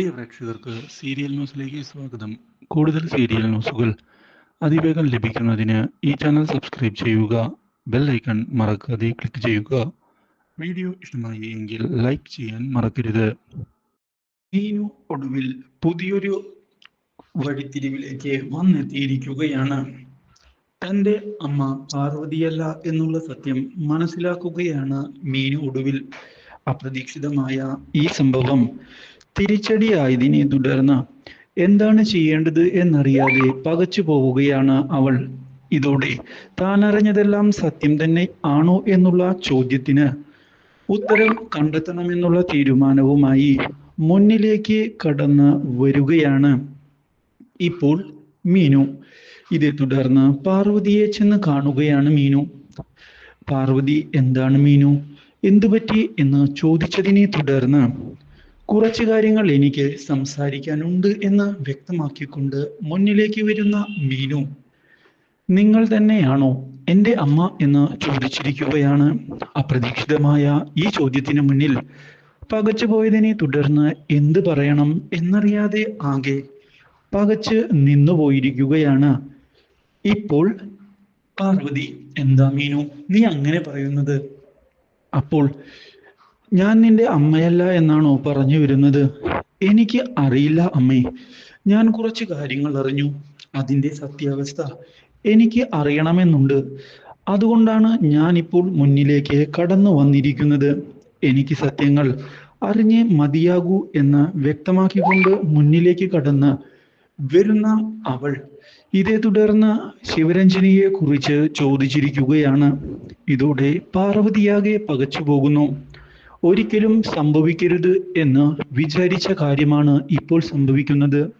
പ്രിയ പ്രേക്ഷകർക്ക് സീരിയൽ ന്യൂസിലേക്ക് സ്വാഗതം. കൂടുതൽ സീരിയൽ ന്യൂസുകൾ അതിവേഗം ലഭിക്കുന്നതിന് ഈ ചാനൽ സബ്സ്ക്രൈബ് ചെയ്യുക ബെൽ ഐക്കൺ മറക്കാതെ ക്ലിക്ക് ചെയ്യുക. വീഡിയോ ഇഷ്ടമായി എങ്കിൽ ലൈക്ക് ചെയ്യാൻ മറക്കരുത്. നീനു ഒടുവിൽ പുതിയൊരു വഴിത്തിരിവിലേക്ക് വന്നെത്തിയിരിക്കുകയാണ്. തന്റെ അമ്മ പാർവതിയല്ല എന്നുള്ള സത്യം മനസ്സിലാക്കുകയാണ് മീനു ഒടുവിൽ. അപ്രതീക്ഷിതമായ ഈ സംഭവം തിരിച്ചടിയായതിനെ തുടർന്ന് എന്താണ് ചെയ്യേണ്ടത് എന്നറിയാതെ പകച്ചു പോവുകയാണ് അവൾ. ഇതോടെ താൻ അറിഞ്ഞതെല്ലാം സത്യം തന്നെ ആണോ എന്നുള്ള ചോദ്യത്തിന് ഉത്തരം കണ്ടെത്തണമെന്നുള്ള തീരുമാനവുമായി മുന്നിലേക്ക് കടന്ന് വരികയാണ്. ഇപ്പോൾ മീനു. ഇതേ തുടർന്ന് പാർവതിയെ ചെന്ന് കാണുകയാണ് മീനു. പാർവതി എന്താണ് മീനു? എന്തുപറ്റി? എന്ന് ചോദിച്ചതിനെ തുടർന്ന് കുറച്ച് കാര്യങ്ങൾ എനിക്ക് സംസാരിക്കാനുണ്ട് എന്ന് വ്യക്തമാക്കിക്കൊണ്ട് മുന്നിലേക്ക് വരുന്ന മീനു നിങ്ങൾ തന്നെയാണോ എന്റെ അമ്മ എന്ന് ചോദിച്ചിരിക്കുകയാണ്. അപ്രതീക്ഷിതമായ ഈ ചോദ്യത്തിന് മുന്നിൽ പകച്ചു പോയതിനെ തുടർന്ന് എന്ത് പറയണം എന്നറിയാതെ ആകെ പകച്ച് നിന്നുപോയിരിക്കുകയാണ്. ഇപ്പോൾ പാർവതി എന്താ മീനു നീ അങ്ങനെ പറയുന്നത്? അപ്പോൾ ഞാൻ നിന്റെ അമ്മയല്ല എന്നാണോ പറഞ്ഞു വരുന്നത്? എനിക്ക് അറിയില്ല അമ്മേ. ഞാൻ കുറച്ച് കാര്യങ്ങൾ അറിഞ്ഞു. അതിന്റെ സത്യാവസ്ഥ എനിക്ക് അറിയണമെന്നുണ്ട്. അതുകൊണ്ടാണ് ഞാൻ ഇപ്പോൾ മുന്നിലേക്ക് കടന്നു വന്നിരിക്കുന്നത്. എനിക്ക് സത്യങ്ങൾ അറിഞ്ഞേ മതിയാകൂ എന്ന് വ്യക്തമാക്കിക്കൊണ്ട് മുന്നിലേക്ക് കടന്ന് വരുന്ന അവൾ ഇതേ തുടർന്ന് ശിവരഞ്ജനിയെ കുറിച്ച് ചോദിച്ചിരിക്കുകയാണ്. ഇതോടെ പാർവതിയാകെ പകച്ചു പോകുന്നു ഒരിക്കലും സംഭവിക്കരുത് എന്ന് വിചാരിച്ച കാര്യമാണ് ഇപ്പോൾ സംഭവിക്കുന്നത്.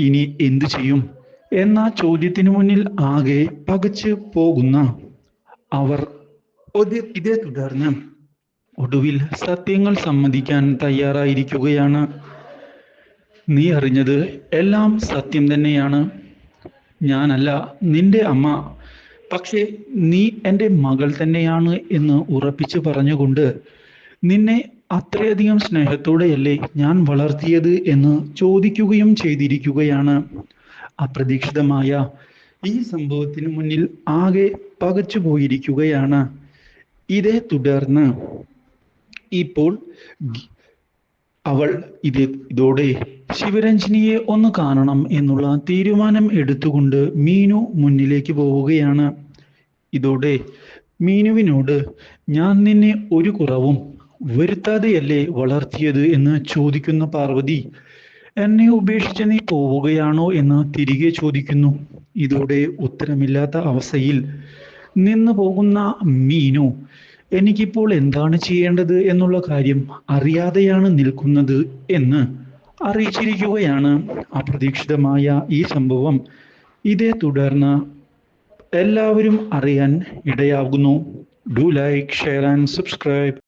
ഇനി എന്തു ചെയ്യും? എന്ന ചോദ്യത്തിനു മുന്നിൽ ആകെ പകച്ച് പോകുന്ന അവർ ഇതേ തുടർന്ന് ഒടുവിൽ സത്യങ്ങൾ സമ്മതിക്കാൻ തയ്യാറായിരിക്കുകയാണ്. നീ അറിഞ്ഞത് എല്ലാം സത്യം തന്നെയാണ്. ഞാനല്ല നിന്റെ അമ്മ പക്ഷേ നീ എന്റെ മകൾ തന്നെയാണ് എന്ന് ഉറപ്പിച്ചു പറഞ്ഞുകൊണ്ട് നിന്നെ അത്രയധികം സ്നേഹത്തോടെയല്ലേ ഞാൻ വളർത്തിയത് എന്ന് ചോദിക്കുകയും ചെയ്തിരിക്കുകയാണ്. അപ്രതീക്ഷിതമായ ഈ സംഭവത്തിന് മുന്നിൽ ആകെ പകച്ചു പോയിരിക്കുകയാണ്. ഇതേ തുടർന്ന് ഇപ്പോൾ അവൾ ഇത് ഇതോടെ ശിവരഞ്ജനിയെ ഒന്ന് കാണണം എന്നുള്ള തീരുമാനം എടുത്തുകൊണ്ട് മീനു മുന്നിലേക്ക് പോവുകയാണ്. ഇതോടെ മീനുവിനോട് ഞാൻ നിന്നെ ഒരു കുറവും വരുത്താതെയല്ലേ വളർത്തിയത് എന്ന് ചോദിക്കുന്ന പാർവതി എന്നെ ഉപേക്ഷിച്ച് നീ പോവുകയാണോ എന്ന് തിരികെ ചോദിക്കുന്നു. ഇതോടെ ഉത്തരമില്ലാത്ത അവസ്ഥയിൽ നിന്ന് പോകുന്ന മീനു എനിക്കിപ്പോൾ എന്താണ് ചെയ്യേണ്ടത് എന്നുള്ള കാര്യം അറിയാതെയാണ് നിൽക്കുന്നത് എന്ന് അറിയിച്ചിരിക്കുകയാണ്. അപ്രതീക്ഷിതമായ ഈ സംഭവം ഇതേ തുടർന്ന് എല്ലാവരും അറിയാൻ ഇടയാകുന്നു. Do like share and subscribe.